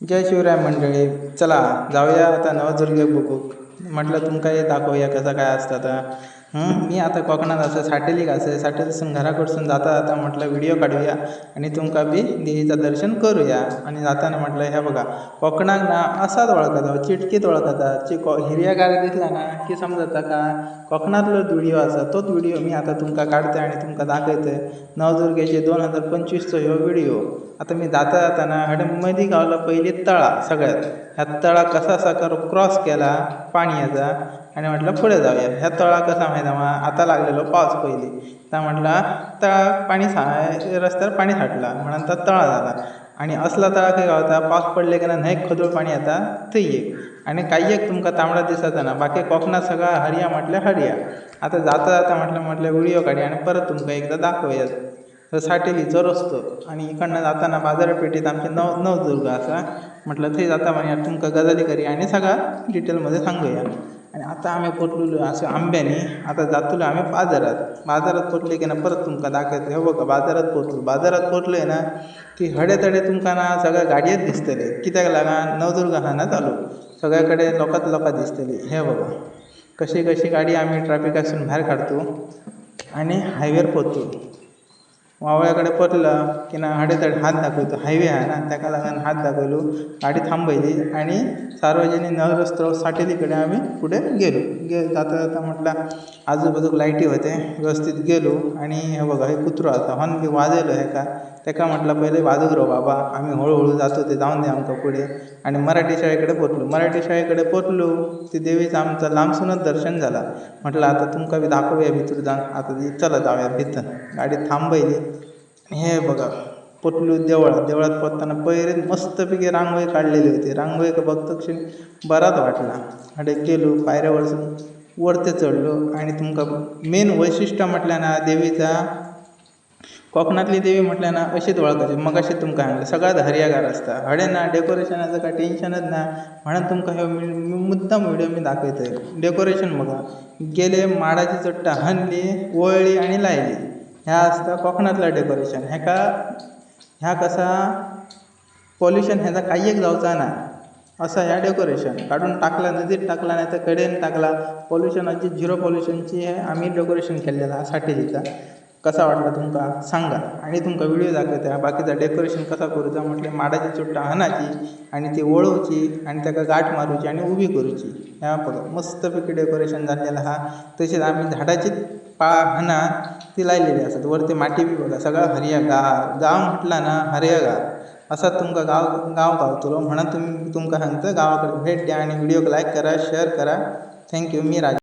जय शिवराय मंडळी. चला जाऊया आता नवदुर्ग बघू म्हटलं तुमका हे दाखवूया कसं काय असतं आता. मी आता कोकणात असं साठेलीक असं साठेलीसून घराकडसून जाता जाता म्हटलं व्हिडिओ काढूया आणि तुमका बी देवीचं दर्शन करूया. आणि जाताना म्हटलं ह्या बघा कोकणाक ना असाच वळखता चिटकीत वळखता. ची को हिरव्यागार दिसला ना की समजता का? कोकणातलो व्हिडिओ असा तोच व्हिडिओ मी आता तुमका काढतोय आणि तुमका दाखवतोय. नवदुर्गेचे दोन हजार पंचवीसचो ह्यो व्हिडिओ. आता मी जाता जाताना हडे गावला पहिले तळा सगळ्यात. ह्या तळा कसा असा कर क्रॉस केला पाण्याचा आणि म्हटलं पुढे जाऊया ह्या तळा कसा माहिती मा आता लागलेलो पाऊस पहिली. तर म्हटला तळा पाणी सा रस्त्यावर पाणी साठला. म्हणून तर तळा झाला. आणि असला तळा काय गावता पाऊस पडले की ना न्हय खदूळ पाणी येता थंय एक. आणि काही एक तुमका तांबडा दिसता ना. बाकी कोकणात सगळा हरिया म्हटलं हरिया. आता जाता जाता म्हटलं म्हटलं व्हिडिओ काढी आणि परत तुमका एकदा दाखवूया साठेली साठेलीचो रस्तो आणि इकडनं जाताना बाजारपेठेत आमचे नव नवदुर्ग असा. म्हटलं थंय जाता म्हणे तुमका गजाली करी आणि सगळा डिटेलमध्ये सांगूया. आणि आता आम्ही पोटलेलो असं आंब्यानी. आता जातलो आम्ही बाजारात. बाजारात पोचले की ना परत तुमका दाखवतो. हो हे बघा बाजारात पोचलो. बाजारात पोचलोय ना की हडे तडे तुमका ना सगळ्या गाडयेच दिसतले. कित्याक लागा नवदुर्ग हा ना चालू. सगळ्याकडे लोकात लोकां दिसतली. हे बघा कशी कशी गाडी आम्ही ट्रॅफिकासून बाहेर काढतो आणि हायवेर वावळ्या वावळ्याकडे पोचलं की ना हडेतड हात दाखवतो. हायवे आहे ना त्याका लागून हात दाखवलो गाडी थांबवली आणि सार्वजनिक नळरस्त्यावर साठेलीकडे आम्ही पुढे गेलो. गे जाता जाता म्हटलं आजूबाजूक लाईटी होते व्यवस्थित गेलो आणि हे बघा हे कुत्रो आता हॉर्न बी वाजयलो हे का? तेका म्हटलं पहिले वाजूक रो बाबा आम्ही हळूहळू जातो ते जाऊन दे आमकां पुढे. आणि मराठी शाळेकडे पोचलो मराठी शाळेकडे पोचलो ते देवीचं आमचं लांबसूनच दर्शन झाला. म्हटलं आता तुमका बी दाखवूया भितर जाऊन आता ती चला जाऊया भितर गाडी थांबवली हे बघा पटलू देवळात देवळात पोचताना पहिले मस्तपैकी रांगोळी काढलेली होती. रांगोळी का बघतो क्षणी बराच वाटला. अडे गेलो पायऱ्यावरसून वरती चढलो आणि तुमका मेन वैशिष्ट्य म्हटल्या ना देवीचा कोकणातली देवी म्हटल्या ना अशीच ओळखायची. मग अशी तुमकां सांगलें सगळ्यात हरियागार असता हडे ना डेकोरेशनाचं काय टेन्शनच ना. म्हणून तुमकां ह्यो मुद्दाम व्हिडिओ मी दाखवतोय. डेकोरेशन बघा. गेले माडाची चट्टा हनली वळली आणि लायली. ह्या आसता कोकणातलं डेकोरेशन हेका ह्या कसा पॉल्युशन ह्याचा काही एक जावचा ना. असं ह्या डेकोरेशन काढून टाकला नदीत टाकला नाही तर कडेन टाकला. पॉल्युशनाची झिरो पॉल्युशनची हे आम्ही डेकोरेशन केलेलं साठी दिता कसा वाटला तुमका सांगा. आणि तुमका व्हिडिओ दाखवता. बाकीचा डेकोरेशन कसा करूचा? म्हटलं माडाची चुट्टा हानाची आणि ती वळोवची आणि त्याका गाठ मारूची आणि उभी करूची. ह्या बघा मस्तपैकी डेकोरेशन जाल्लेलें हा. तसेच आम्ही झाडाची पा ती लायलेली असतात. वरती माती बी बघा सगळं हरियागार. गाव म्हटला ना हरियागार. असा तुमका गाव गाव गावतलो म्हणून तुम्ही तुमका सांगतं गावाकडे भेट द्या आणि व्हिडिओ लाईक करा शेअर करा. Thank you. Me Raj